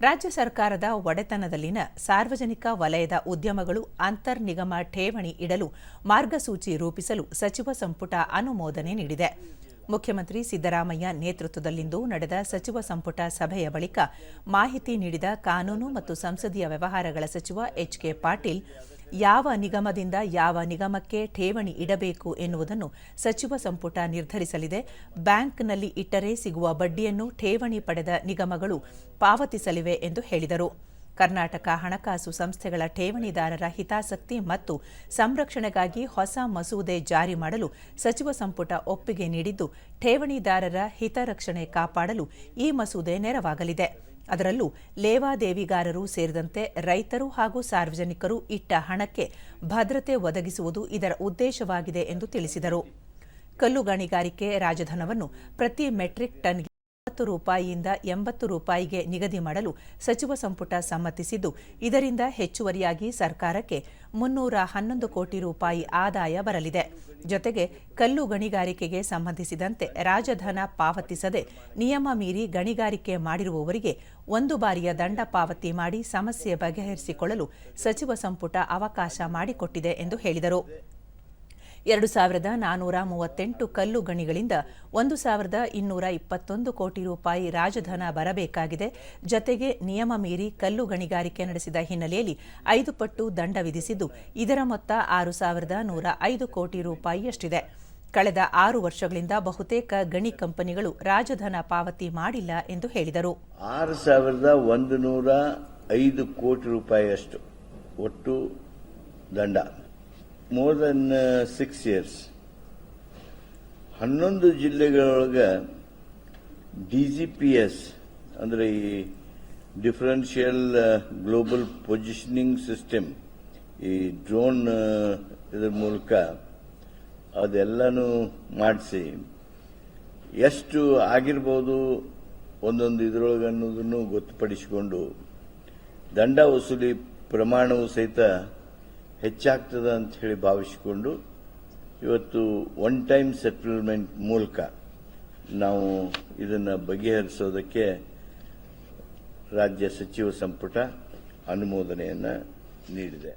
ರಾಜ್ಯ ಸರ್ಕಾರದ ಒಡೆತನದಲ್ಲಿನ ಸಾರ್ವಜನಿಕ ವಲಯದ ಉದ್ಯಮಗಳು ಅಂತರ್ ನಿಗಮ ಠೇವಣಿ ಇಡಲು ಮಾರ್ಗಸೂಚಿ ರೂಪಿಸಲು ಸಚಿವ ಸಂಪುಟ ಅನುಮೋದನೆ ನೀಡಿದೆ. ಮುಖ್ಯಮಂತ್ರಿ ಸಿದ್ದರಾಮಯ್ಯ ನೇತೃತ್ವದಲ್ಲಿಂದು ನಡೆದ ಸಚಿವ ಸಂಪುಟ ಸಭೆಯ ಬಳಿಕ ಮಾಹಿತಿ ನೀಡಿದ ಕಾನೂನು ಮತ್ತು ಸಂಸದೀಯ ವ್ಯವಹಾರಗಳ ಸಚಿವ ಎಚ್ಕೆ ಪಾಟೀಲ್ ಯಾವ ನಿಗಮದಿಂದ ಯಾವ ನಿಗಮಕ್ಕೆ ಠೇವಣಿ ಇಡಬೇಕು ಎನ್ನುವುದನ್ನು ಸಚಿವ ಸಂಪುಟ ನಿರ್ಧರಿಸಲಿದೆ. ಬ್ಯಾಂಕ್ನಲ್ಲಿ ಇಟ್ಟರೆ ಸಿಗುವ ಬಡ್ಡಿಯನ್ನು ಠೇವಣಿ ಪಡೆದ ನಿಗಮಗಳು ಪಾವತಿಸಲಿವೆ ಎಂದು ಹೇಳಿದರು. ಕರ್ನಾಟಕ ಹಣಕಾಸು ಸಂಸ್ಥೆಗಳ ಠೇವಣಿದಾರರ ಹಿತಾಸಕ್ತಿ ಮತ್ತು ಸಂರಕ್ಷಣೆಗಾಗಿ ಹೊಸ ಮಸೂದೆ ಜಾರಿ ಮಾಡಲು ಸಚಿವ ಸಂಪುಟ ಒಪ್ಪಿಗೆ ನೀಡಿದ್ದು, ಠೇವಣಿದಾರರ ಹಿತರಕ್ಷಣೆ ಕಾಪಾಡಲು ಈ ಮಸೂದೆ ನೆರವಾಗಲಿದೆ. ಅದರಲ್ಲೂ ಲೇವಾದೇವಿಗಾರರು ಸೇರಿದಂತೆ ರೈತರು ಹಾಗೂ ಸಾರ್ವಜನಿಕರು ಇಟ್ಟ ಹಣಕ್ಕೆ ಭದ್ರತೆ ಒದಗಿಸುವುದು ಇದರ ಉದ್ದೇಶವಾಗಿದೆ ಎಂದು ತಿಳಿಸಿದರು. ಕಲ್ಲು ಗಣಿಗಾರಿಕೆ ರಾಜಧನವನ್ನು ಪ್ರತಿ ಮೆಟ್ರಿಕ್ ಟನ್ಗೆ ಇಪ್ಪತ್ತು ರೂಪಾಯಿಯಿಂದ ಎಂಬತ್ತು ರೂಪಾಯಿಗೆ ನಿಗದಿ ಮಾಡಲು ಸಚಿವ ಸಂಪುಟ ಸಮ್ಮತಿಸಿದ್ದು, ಇದರಿಂದ ಹೆಚ್ಚುವರಿಯಾಗಿ ಸರ್ಕಾರಕ್ಕೆ ಮುನ್ನೂರ ಹನ್ನೊಂದು ಕೋಟಿ ರೂಪಾಯಿ ಆದಾಯ ಬರಲಿದೆ. ಜೊತೆಗೆ ಕಲ್ಲು ಗಣಿಗಾರಿಕೆಗೆ ಸಂಬಂಧಿಸಿದಂತೆ ರಾಜಧನ ಪಾವತಿಸದೆ ನಿಯಮ ಮೀರಿ ಗಣಿಗಾರಿಕೆ ಮಾಡಿರುವವರಿಗೆ ಒಂದು ಬಾರಿಯ ದಂಡ ಪಾವತಿ ಮಾಡಿ ಸಮಸ್ಯೆ ಬಗೆಹರಿಸಿಕೊಳ್ಳಲು ಸಚಿವ ಸಂಪುಟ ಅವಕಾಶ ಮಾಡಿಕೊಟ್ಟಿದೆ ಎಂದು ಹೇಳಿದರು. ಎರಡು ಸಾವಿರದ ನಾನೂರ ಮೂವತ್ತೆಂಟು ಕಲ್ಲು ಗಣಿಗಳಿಂದ ಒಂದು ಸಾವಿರದ ಇನ್ನೂರ ಇಪ್ಪತ್ತೊಂದು ಕೋಟಿ ರೂಪಾಯಿ ರಾಜಧನ ಬರಬೇಕಾಗಿದೆ. ಜತೆಗೆ ನಿಯಮ ಮೀರಿ ಕಲ್ಲು ಗಣಿಗಾರಿಕೆ ನಡೆಸಿದ ಹಿನ್ನೆಲೆಯಲ್ಲಿ ಐದು ಪಟ್ಟು ದಂಡ ವಿಧಿಸಿದ್ದು, ಇದರ ಮೊತ್ತ ಆರು ಸಾವಿರದ ನೂರ ಐದು ಕೋಟಿ ರೂಪಾಯಿಯಷ್ಟಿದೆ. ಕಳೆದ ಆರು ವರ್ಷಗಳಿಂದ ಬಹುತೇಕ ಗಣಿ ಕಂಪನಿಗಳು ರಾಜಧನ ಪಾವತಿ ಮಾಡಿಲ್ಲ ಎಂದು ಹೇಳಿದರು. ಆರು ಸಾವಿರದ ಒಂದು ನೂರ ಐದು ಕೋಟಿ ರೂಪಾಯಿಯಷ್ಟು ಒಟ್ಟು ದಂಡ. ಮೋರ್ ದೆನ್ ಸಿಕ್ಸ್ ಇಯರ್ಸ್ ಹನ್ನೊಂದು ಜಿಲ್ಲೆಗಳೊಳಗೆ ಡಿ ಜಿ ಪಿ ಎಸ್ ಅಂದರೆ ಈ ಡಿಫರೆನ್ಷಿಯಲ್ ಗ್ಲೋಬಲ್ ಪೊಸಿಷನಿಂಗ್ ಸಿಸ್ಟಮ್ ಈ ಡ್ರೋನ್ ಇದರ ಮೂಲಕ ಅದೆಲ್ಲನೂ ಮಾಡಿಸಿ. ಎಷ್ಟು ಆಗಿರ್ಬೋದು ಒಂದೊಂದು ಇದರೊಳಗೆ ಅನ್ನೋದನ್ನು ಗೊತ್ತುಪಡಿಸಿಕೊಂಡು, ದಂಡ ವಸೂಲಿ ಪ್ರಮಾಣವು ಸಹಿತ ಹೆಚ್ಚಾಗ್ತದ ಅಂತ ಹೇಳಿ ಭಾವಿಸಿಕೊಂಡು ಇವತ್ತು ಒನ್ ಟೈಮ್ ಸೆಟಲ್ಮೆಂಟ್ ಮೂಲಕ ನಾವು ಇದನ್ನು ಬಗೆಹರಿಸೋದಕ್ಕೆ ರಾಜ್ಯ ಸಚಿವ ಸಂಪುಟ ಅನುಮೋದನೆಯನ್ನು ನೀಡಿದೆ.